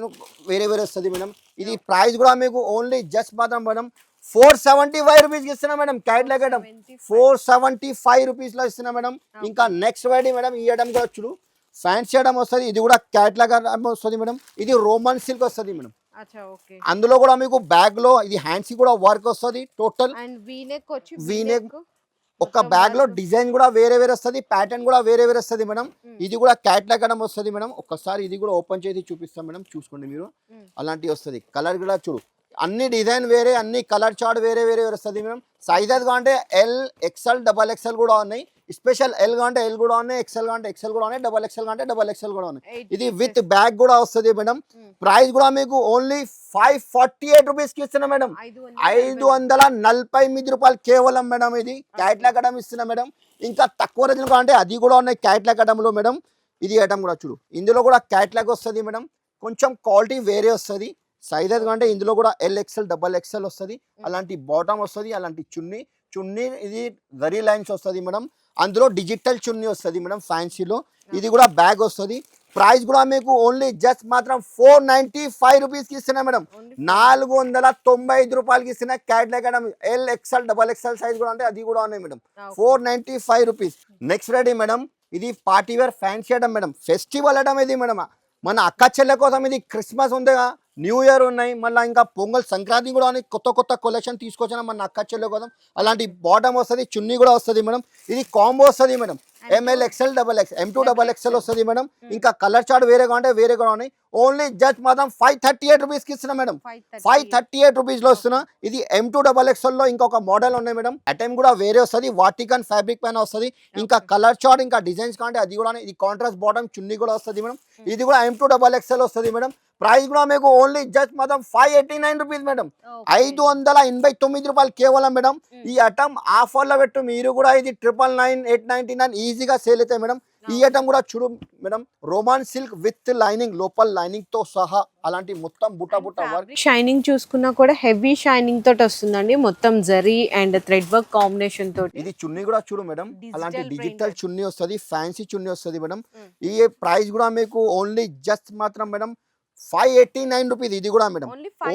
వేరే వేరే వస్తుంది మేడం. ఇది ప్రైస్ కూడా మీకు ఓన్లీ జస్ట్ మాత్రం మేడం ఫోర్ సెవెంటీ ఫైవ్ రూపీస్కి ఇస్తున్నా madam catalogue item. Four seventy five రూపీస్లో ఇస్తున్నా మేడం. ఇంకా నెక్స్ట్ వెరైటీ మేడం ఈ ఐటమ్ కూడా చూడు. ఫ్యాన్సీ ఐటమ్ వస్తుంది ఇది కూడా క్యాట్లాగ్ ఐటమ్ వస్తుంది మేడం. ఇది రోమన్ సిల్క్ వస్తుంది మేడం. అందులో కూడా మీకు బ్యాగ్లో ఇది హ్యాండ్స్ కూడా వర్క్ వస్తుంది టోటల్. అండ్ వీనెక్ ఒక బ్యాగ్లో డిజైన్ కూడా వేరే వేరే వస్తుంది ప్యాటర్న్ కూడా వేరే వేరే వస్తుంది మేడం. Mm. ఇది కూడా క్యాట్లాగ్ ఐటమ్ వస్తుంది మేడం. ఒక్కసారి ఇది కూడా ఓపెన్ చేసి చూపిస్తాం మేడం. చూసుకోండి మీరు. Mm. అలాంటివి వస్తుంది. కలర్ కూడా చూడు. అన్ని డిజైన్ వేరే అన్ని కలర్ చార్ట్ వేరే వేరే వస్తుంది మేడం. సైజెస్ కావాలంటే ఎల్ ఎక్స్ఎల్ డబల్ ఎక్స్ఎల్ కూడా ఉన్నాయి. స్పెషల్ ఎల్ కావాలంటే ఎల్ కూడా ఉన్నాయి ఎక్స్ఎల్ కావాలంటే ఎక్స్ఎల్ కూడా ఉన్నాయి డబల్ ఎక్స్ఎల్ కావాలంటే డబల్ ఎక్స్ఎల్ కూడా ఉన్నాయి. ఇది. విత్ బ్యాగ్ కూడా వస్తుంది మేడం. ప్రైస్ కూడా మీకు ఓన్లీ ఫైవ్ ఫార్టీ ఎయిట్ రూపీస్కి ఇస్తున్నా మేడం ఐదు వందల నలభై. ఎనిమిది రూపాయలు కేవలం మేడం ఇది. క్యాట్లాగ్ ఐటమ్ ఇస్తున్నా మేడం ఇంకా తక్కువ రేంజ్ కావాలంటే అది కూడా ఉన్నాయి క్యాట్లాగ్ ఐటమ్లో మేడం ఇది ఐటమ్ కూడా చూడు. ఇందులో కూడా క్యాట్లాగ్ వస్తుంది మేడం కొంచెం క్వాలిటీ వేరే వస్తుంది. సైజ్ అది అంటే ఇందులో కూడా ఎల్ ఎక్స్ఎల్ డబల్ ఎక్స్ఎల్ వస్తుంది. అలాంటి బాటమ్ వస్తుంది అలాంటి చున్నీ చున్నీ ఇది వెరీ లైన్స్ వస్తుంది మేడం అందులో డిజిటల్ చున్నీ వస్తుంది మేడం ఫ్యాన్సీలో ఇది కూడా బ్యాగ్ వస్తుంది. ప్రైస్ కూడా మీకు ఓన్లీ జస్ట్ మాత్రం ఫోర్ నైన్టీ ఫైవ్ రూపీస్కి ఇస్తున్నా మేడం. నాలుగు వందల తొంభై ఐదు రూపాయలకి ఇస్తున్న catalogue item L XL double XL size కూడా అంటే అది కూడా ఉన్నాయి madam. Four ninety five rupees next ready madam ఇది party wear fancy item madam. Festival item ఇది మేడం. మన అక్క చెల్లె కోసం ఇది క్రిస్మస్ ఉందిగా న్యూ ఇయర్ ఉన్నాయి. మళ్ళీ ఇంకా పొంగల్ సంక్రాంతి కూడా కొత్త కొత్త కొలెక్షన్ తీసుకొచ్చిన మన అక్క చెల్లె కోసం. అలాంటి బాటమ్ వస్తుంది చున్నీ కూడా వస్తుంది మేడం. ఇది కాంబో వస్తుంది madam. M L XL double X M to double XL వస్తుంది మేడం. ఇంకా కలర్ చార్ట్ వేరే కావాలంటే వేరే కూడా ఉన్నాయి. ఓన్లీ జస్ట్ మాత్రం ఫైవ్ థర్టీ ఎయిట్ రూపీస్కి ఇస్తున్నా మేడం. ఫైవ్ థర్టీ ఎయిట్ రూపీస్లో వస్తున్నా ఇది ఎం టూ డబల్ ఎక్స్ఎల్లో ఇంకొక మోడల్ ఉన్నాయి మేడం. అటెమ్ కూడా వేరే వస్తుంది. వాటికన్ ఫ్యాబ్రిక్ పైన వస్తుంది. ఇంకా కలర్ చార్ట్ ఇంకా డిజైన్స్ కాంటే అది కూడా ఇది కాంట్రాస్ట్ బాటమ్ చున్నీ కూడా వస్తుంది మేడం. ఇది కూడా ఎం టూ డబల్ ఎక్స్ఎల్ వస్తుంది మేడం. ప్రైస్ కూడా మీకు ఓన్లీ జస్ట్ మాత్రం five eighty nine rupees madam ఐదు వందల ఎనభై తొమ్మిది రూపాయలు కేవలం మేడం Mm. ఈ ఐటమ్ ఆఫర్లో పెట్టు మీరు కూడా ఇది triple nine eight ninety nine ఈజీగా సేల్ అవుతాయి మేడం ఈ ఐటమ్ కూడా చూడు madam Roman silk with lining లోపల లైనింగ్తో సహా అలాంటి మొత్తం బుట్ట బుట్ట వర్క్ షైనింగ్ చూసుకున్నా కూడా హెవీ షైనింగ్ తోటి వస్తుందండి. మొత్తం zari and thread work combination తోటి. ఇది చున్నీ కూడా చూడు మేడం అలాంటి. డిజిటల్ చున్నీ వస్తుంది ఫ్యాన్సీ చున్నీ వస్తుంది మేడం Mm. ఈ ప్రైస్ కూడా మీకు ఓన్లీ జస్ట్ మాత్రం madam five eighty nine rupees ఇది కూడా madam.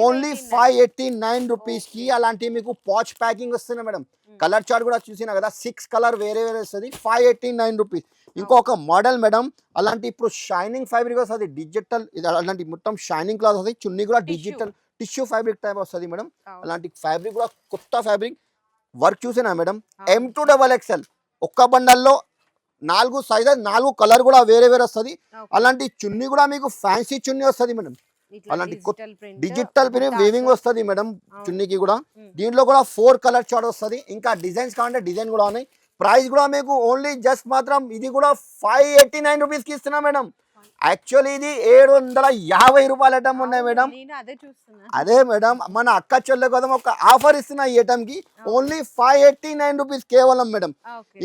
Only five eighty nine రూపీస్కి అలాంటి మీకు పాచ్ ప్యాకింగ్ వస్తుంది మేడం. కలర్ చార్ట్ కూడా చూసినా కదా సిక్స్ కలర్ వేరే వేరే వస్తుంది ఫైవ్ ఎయిటీ నైన్ రూపీస్ ఇంకొక మోడల్ మేడం అలాంటి ఇప్పుడు షైనింగ్ ఫ్యాబ్రిక్ వస్తుంది డిజిటల్ ఇది అలాంటి మొత్తం షైనింగ్ క్లాత్ వస్తుంది చున్నీ కూడా. డిజిటల్ టిష్యూ ఫ్యాబ్రిక్ టైప్ వస్తుంది మేడం. అలాంటి ఫ్యాబ్రిక్ కూడా కొత్త ఫ్యాబ్రిక్ వర్క్ చూసినా madam M to double XL ఒక్క బండల్లో నాలుగు సైజ్ నాలుగు కలర్ కూడా వేరే వేరే వస్తుంది. అలాంటి చున్నీ కూడా మీకు ఫ్యాన్సీ చున్నీ వస్తుంది మేడం. అలాంటి డిజిటల్ ప్రింట్ వీవింగ్ వస్తుంది మేడం చున్నీకి కూడా. దీంట్లో కూడా ఫోర్ కలర్ చార్ట్ వస్తుంది. ఇంకా డిజైన్స్ కావాలంటే డిజైన్ కూడా ఉన్నాయి. ప్రైస్ కూడా మీకు ఓన్లీ జస్ట్ మాత్రం ఇది కూడా ఫైవ్ ఎయిటీ నైన్ రూపీస్కి ఇస్తున్నా మేడం. యాక్చువల్లీ ఇది ఏడు వందల యాభై రూపాయల ఐటమ్ ఉన్నాయి మేడం. అదే మేడం మన అక్క చెల్లె కోసం ఒక ఆఫర్ ఇస్తున్నా ఈ ఐటమ్కి only five eighty nine rupees కేవలం మేడం.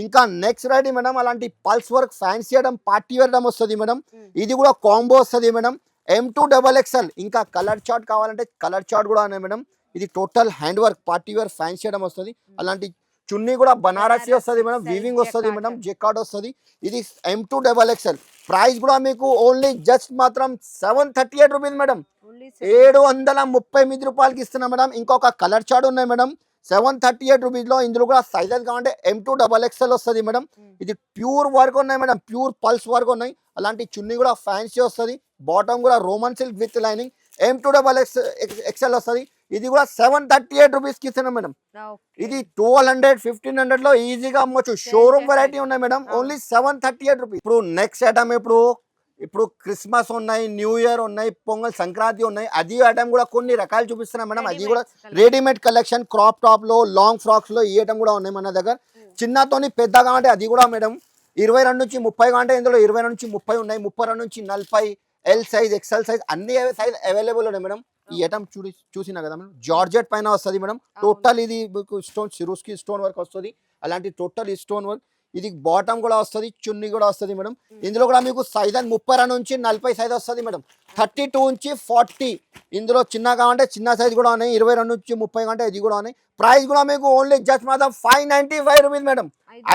ఇంకా నెక్స్ట్ రైడ్ మేడం అలాంటి pearls work fancy item party item వస్తుంది మేడం. ఇది కూడా కాంబో వస్తుంది madam. M to double XL ఇంకా కలర్ చార్ట్ కావాలంటే కలర్ చార్ట్ కూడా ఉన్నాయి మేడం. ఇది total hand work party wear fancy item వస్తుంది. అలాంటి చున్నీ కూడా బనారసి వస్తుంది మేడం వీవింగ్ వస్తుంది. మేడం జెకార్డ్ వస్తుంది. ఇది M to double XL price కూడా మీకు ఓన్లీ జస్ట్ మాత్రం seven thirty eight rupees madam ఏడు వందల ముప్పై ఎనిమిది రూపాయలకి ఇస్తున్నా మేడం. ఇంకొక కలర్ చార్ట్ ఉన్నాయి మేడం. సెవెన్ థర్టీ ఎయిట్ రూపీస్లో ఇందులో కూడా సైజెస్ కావాలంటే ఎం టూ డబల్ ఎక్స్ఎల్ వస్తుంది మేడం. ఇది ప్యూర్ వర్క్ ఉన్నాయి మేడం. ప్యూర్ పల్స్ వర్క్ ఉన్నాయి. అలాంటి చున్నీ కూడా ఫ్యాన్సీ వస్తుంది. బాటమ్ కూడా Roman silk with lining M to double X XL వస్తుంది. ఇది కూడా సెవెన్ థర్టీ ఎయిట్ రూపీస్కి ఇస్తున్నాం మేడం. ఇది ట్వెల్వ్ హండ్రెడ్ ఫిఫ్టీన్ హండ్రెడ్లో ఈజీగా అమ్మొచ్చు. షోరూమ్ వెరైటీ ఉన్నాయి madam. Only seven thirty eight rupees ఇప్పుడు నెక్స్ట్ ఐటమ్ ఇప్పుడు ఇప్పుడు క్రిస్మస్ ఉన్నాయి న్యూ ఇయర్ ఉన్నాయి పొంగల్ సంక్రాంతి ఉన్నాయి. అది ఐటమ్ కూడా కొన్ని రకాలు చూపిస్తున్నాం మేడం. అది కూడా రెడీమేడ్ కలెక్షన్ క్రాప్ టాప్లో లాంగ్ ఫ్రాక్స్లో ఈ ఐటమ్ కూడా ఉన్నాయి మన దగ్గర. చిన్నతోని పెద్దగా అంటే అది కూడా మేడం ఇరవై రెండు నుంచి ముప్పై అంటే ఇందులో ఇరవై నుంచి ముప్పై ఉన్నాయి. ముప్పై రెండు నుంచి నలభై ఎల్ సైజ్ ఎక్సెల్ సైజ్ అన్ని సైజ్ అవైలబుల్ ఉన్నాయి మేడం. ఈ ఐటమ్ చూడి చూసినా కదా మేడం జార్జెట్ పైన వస్తుంది మేడం. టోటల్ ఇది స్టోన్ సిరూస్కి స్టోన్ వర్క్ వస్తుంది. అలాంటి టోటల్ ఈ స్టోన్ వర్క్ ఇది బాటమ్ కూడా వస్తుంది చున్నీ కూడా వస్తుంది మేడం. ఇందులో కూడా మీకు సైజ్ అని ముప్పై రెండు నుంచి నలభై సైజ్ వస్తుంది మేడం. థర్టీ టూ నుంచి ఫార్టీ ఇందులో చిన్న కావాలంటే చిన్న సైజ్ కూడా ఉన్నాయి. ఇరవై రెండు నుంచి ముప్పై కంటే ఇది కూడా ఉన్నాయి. ప్రైస్ కూడా మీకు ఓన్లీ జస్ట్ మాత్రం five ninety five rupees madam.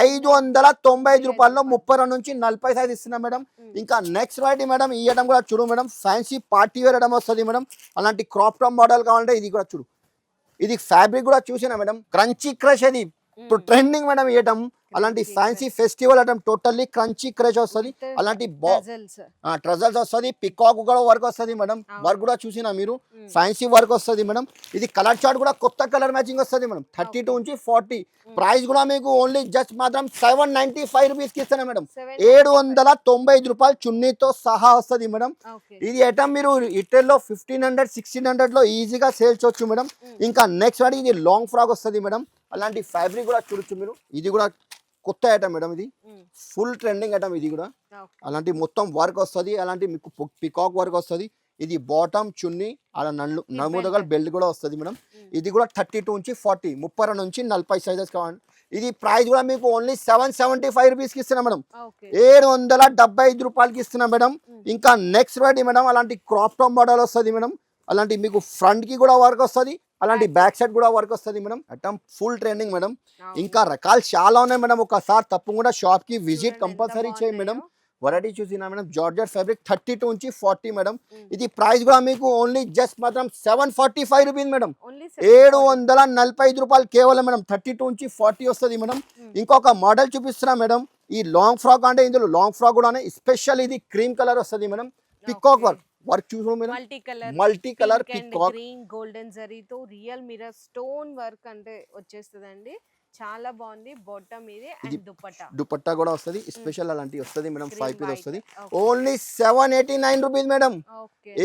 ఐదు వందల తొంభై ఐదు రూపాయల్లో ముప్పై రెండు నుంచి నలభై సైజ్ ఇస్తున్నాం మేడం. ఇంకా నెక్స్ట్ వెరైటీ మేడం ఈ ఐటమ్ కూడా చూడు madam. Fancy party wear item వస్తుంది మేడం. అలాంటి క్రాప్ టాప్ మోడల్ కావాలంటే ఇది కూడా చూడు. ఇది ఫ్యాబ్రిక్ కూడా చూసినా మేడం. క్రంచీ క్రష్ అది ఇప్పుడు ట్రెండింగ్ మేడం ఐటమ్ అలాంటి fancy festival item totally crunchy crush వస్తుంది. అలాంటి ట్రజల్స్ వస్తుంది పికాక్ కూడా వర్క్ వస్తుంది మేడం. వర్క్ కూడా చూసినా మీరు. ఫ్యాన్సీ వర్క్ వస్తుంది మేడం ఇది కలర్ చార్ట్ కూడా కొత్త కలర్ మ్యాచింగ్ వస్తుంది మేడం థర్టీ టూ నుంచి ఫార్టీ ప్రైస్ కూడా మీకు ఓన్లీ జస్ట్ మాత్రం సెవెన్ నైన్టీ ఫైవ్ రూపీస్కి ఇస్తాను మేడం ఏడు వందల తొంభై ఐదు రూపాయలు చున్నీతో సహా వస్తుంది మేడం ఇది ఐటమ్ మీరు రిటైల్లో ఫిఫ్టీన్ హండ్రెడ్ సిక్స్టీన్ హండ్రెడ్లో ఈజీగా సేల్ చేయొచ్చు మేడం ఇంకా నెక్స్ట్ వాడి ఇది లాంగ్ ఫ్రాక్ వస్తుంది మేడం అలాంటి ఫ్యాబ్రిక్ కూడా చూడొచ్చు మీరు. ఇది కూడా కొత్త ఐటమ్ మేడం ఇది. ఫుల్ ట్రెండింగ్ ఐటమ్ ఇది కూడా. అలాంటి మొత్తం వర్క్ వస్తుంది. అలాంటి మీకు పికాక్ వర్క్ వస్తుంది. ఇది బాటమ్ చున్నీ అలా నన్ను నమ్ముదగల బెల్ట్ కూడా వస్తుంది మేడం. ఇది కూడా థర్టీ టూ నుంచి ఫార్టీ ముప్పై రెండు నుంచి నలభై సైజెస్ కావాలి. ఇది ప్రైస్ కూడా మీకు ఓన్లీ సెవెన్ సెవెంటీ ఫైవ్ రూపీస్కి ఇస్తున్నా మేడం. ఏడు వందల డెబ్బై ఐదు రూపాయలకి ఇస్తున్నా మేడం. ఇంకా నెక్స్ట్ వెరైటీ మేడం అలాంటి క్రాప్ టాప్ మోడల్ వస్తుంది మేడం. అలాంటి మీకు ఫ్రంట్కి కూడా వర్క్ వస్తుంది. అలాంటి బ్యాక్ సైడ్ కూడా వర్క్ వస్తుంది madam item full trending madam ఇంకా రకాలు చాలా ఉన్నాయి మేడం ఒకసారి తప్పకుండా షాప్కి విజిట్ కంపల్సరీ చేయండి మేడం వెరైటీ చూసినా madam georgette fabric thirty two నుంచి ఫార్టీ మేడం ఇది ప్రైస్ కూడా మీకు ఓన్లీ జస్ట్ మాత్రం seven forty five rupees madam ఏడు వందల నలభై ఐదు రూపాయలు కేవలం మేడం థర్టీ టూ నుంచి ఫార్టీ వస్తుంది మేడం ఇంకొక మోడల్ చూపిస్తున్నా మేడం ఈ లాంగ్ ఫ్రాక్ అంటే ఇందులో లాంగ్ ఫ్రాక్ కూడా స్పెషల్ ఇది క్రీమ్ కలర్ వస్తుంది మేడం పికాక్ వర్క్ వర్క్ చూసాం madam multi colour multi colour peacock green golden జరీతో రియల్ మిరర్ స్టోన్ వర్క్ అంటే వచ్చేస్తుందండి. చాలా బాగుంది బాటమ్ ఇది అండ్ దుపట్టా. దుపట్టా కూడా వస్తుంది. స్పెషల్ అలాంటివి వస్తుంది మేడం ఫైవ్ పీస్ వస్తుంది. Only seven eighty nine rupees madam.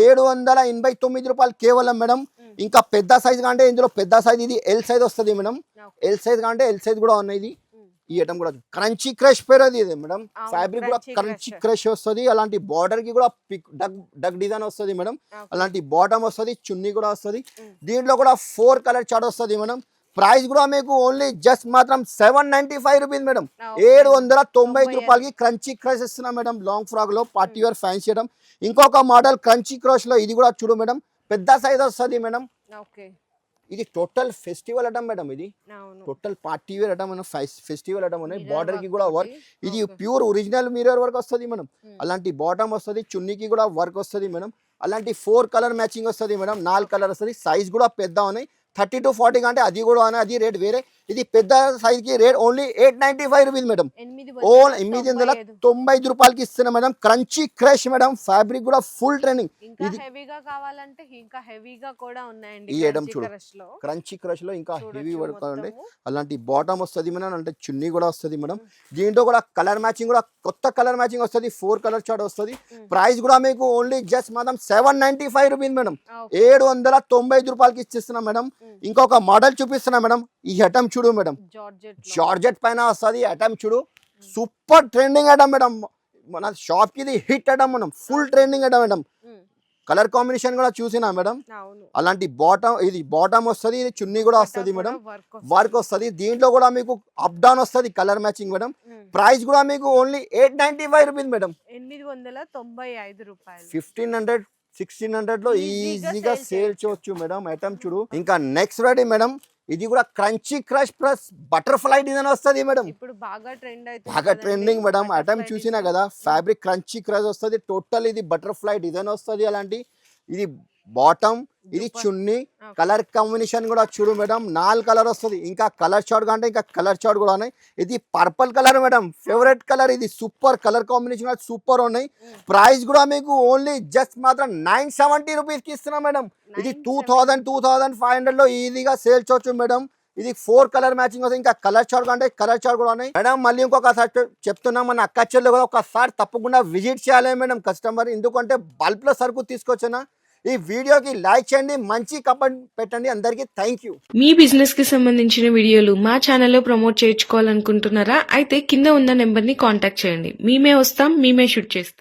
ఏడు వందల ఎనభై తొమ్మిది రూపాయలు కేవలం మేడం. ఇంకా పెద్ద సైజ్ కంటే ఇందులో పెద్ద సైజ్ ఇది ఎల్ సైజ్ వస్తుంది మేడం. ఎల్ సైజ్ కంటే ఎల్ సైజ్ కూడా ఉన్నాయి ఇది. ఈ ఐటమ్ కూడా క్రంచీ క్రష్ పేరు అది ఇది మేడం. ఫ్యాబ్రిక్ కూడా క్రంచీ. క్రష్. వస్తుంది అలాంటి బార్డర్కి కూడా పిక్ డగ్ డగ్ డిజైన్ వస్తుంది మేడం. అలాంటి బాటమ్ వస్తుంది చున్నీ కూడా వస్తుంది. దీంట్లో కూడా ఫోర్ కలర్ చార్ట్ వస్తుంది మేడం. ప్రైస్ కూడా మీకు ఓన్లీ జస్ట్ మాత్రం seven ninety five rupees madam. ఏడు వందల తొంభై రూపాయలకి క్రంచీ క్రష్ ఇస్తున్నా మేడం. లాంగ్ ఫ్రాక్లో పార్టీ వేర్ ఫ్యాన్సీ ఐటమ్ ఇంకొక మోడల్ క్రంచీ క్రష్లో ఇది కూడా చూడు మేడం. పెద్ద సైజ్ వస్తుంది మేడం. ఇది టోటల్ ఫెస్టివల్ ఐటమ్ మేడం ఇది. Total party wear item festival item ఉన్నాయి Mirror బార్డర్కి కూడా. వర్క్ ఇది. ప్యూర్ ఒరిజినల్ మిరర్ వర్క్ వస్తుంది మేడం. అలాంటి బాటమ్ వస్తుంది చున్నీకి కూడా వర్క్ వస్తుంది మేడం. అలాంటి ఫోర్ కలర్ మ్యాచింగ్ వస్తుంది మేడం. నాలుగు కలర్ వస్తుంది. సైజ్ కూడా పెద్ద ఉన్నాయి. థర్టీ టు ఫార్టీ అంటే అది కూడా అది రేట్ వేరే. ఇది పెద్ద సైజ్కి rate only eight ninety five rupees madam own ఎనిమిది తొంభై వందల ఐదు. తొంభై ఐదు రూపాయలకి ఇస్తున్నా madam crunchy crush madam fabric కూడా ఫుల్ ట్రైనింగ్ ఇది- హెవీగా కావాలంటే ఇంకా హెవీగా కూడా ఉన్నాయండి ఈ crunchy చూడు. క్రంచీ క్రష్లో ఇంకా హెవీ వర్క్ మొత్తము. అలాంటి బాటమ్ వస్తుంది మేడం అంటే చున్నీ కూడా వస్తుంది మేడం దీంట్లో కూడా కలర్ మ్యాచింగ్ కూడా కొత్త కలర్ మ్యాచింగ్ వస్తుంది ఫోర్ కలర్ చార్ట్ వస్తుంది. ప్రైస్ కూడా మీకు ఓన్లీ జస్ట్ మాత్రం seven ninety five rupees madam. ఏడు వందల తొంభై ఐదు రూపాయలకి ఇచ్చిస్తున్నా మేడం. ఇంకొక మోడల్ చూపిస్తున్నా మేడం ఈ ఐటమ్ చూడు మేడం. జార్జెట్ పైన వస్తుంది ఐటమ్ చూడు. Super trending item madam. మన షాప్కి ఇది hit item madam full trending item madam. Colour combination కూడా చూసినా మేడం. అలాంటి బాటమ్ ఇది బాటమ్ వస్తుంది ఇది చున్నీ కూడా వస్తుంది మేడం. వర్క్ వస్తుంది. దీంట్లో కూడా మీకు అప్ డౌన్ వస్తుంది కలర్ మ్యాచింగ్ మేడం. ప్రైస్ కూడా మీకు only eight ninety five rupees madam. ఎనిమిది వందల తొంభై ఐదు రూపాయలు. ఫిఫ్టీన్ హండ్రెడ్ సిక్స్టీన్ హండ్రెడ్లో ఈజీగా సేల్ చేయొచ్చు. మేడం. ఐటమ్ చూడు. ఇంకా నెక్స్ట్ రెడీ మేడం. ఇది కూడా crunchy crush plus butterfly design వస్తుంది మేడం. ఇప్పుడు బాగా ట్రెండ్ అయితే బాగా ట్రెండింగ్ మేడం. ఐటమ్ చూసినా కదా ఫ్యాబ్రిక్ క్రంచీ క్రష్ వస్తుంది. టోటల్ ఇది బటర్ఫ్లై డిజైన్ వస్తుంది అలాంటి. ఇది బాటమ్ ఇది చున్నీ. కలర్ కాంబినేషన్ కూడా చూడు మేడం నాలుగు కలర్ వస్తుంది. ఇంకా కలర్ షార్ట్ అంటే ఇంకా కలర్ షార్ట్ కూడా ఉన్నాయి. ఇది purple colour madam favourite colour ఇది సూపర్ కలర్ కాంబినేషన్ కూడా సూపర్ ఉన్నాయి. ప్రైస్ కూడా మీకు ఓన్లీ జస్ట్ మాత్రం నైన్ సెవెంటీ రూపీస్కి ఇస్తున్నాం మేడం. ఇది 970. Two thousand two thousand five హండ్రెడ్లో ఈజీగా సేల్ చేయొచ్చు మేడం. ఇది ఫోర్ కలర్ మ్యాచింగ్ వస్తుంది. ఇంకా కలర్ చార్ట్ అంటే కలర్ చార్ట్ కూడా ఉన్నాయి. మేడం మళ్ళీ ఇంకొకసారి చెప్- చెప్తున్నాం మన అక్క చెల్లెలు కూడా ఒకసారి తప్పకుండా విజిట్ చేయాలి మేడం కస్టమర్. ఎందుకంటే బల్బ్లో సరుకు తీసుకొచ్చిన? ఈ వీడియోకి లైక్ చేయండి మంచి కమెంట్ పెట్టండి. అందరికీ థ్యాంక్ యూ మీ బిజినెస్కి సంబంధించిన వీడియోలు మా ఛానల్లో ప్రమోట్ చేయించుకోవాలనుకుంటున్నారా? అయితే కింద ఉన్న నెంబర్ని కాంటాక్ట్ చేయండి. మేమే వస్తాం మేమే షూట్ చేస్తాం.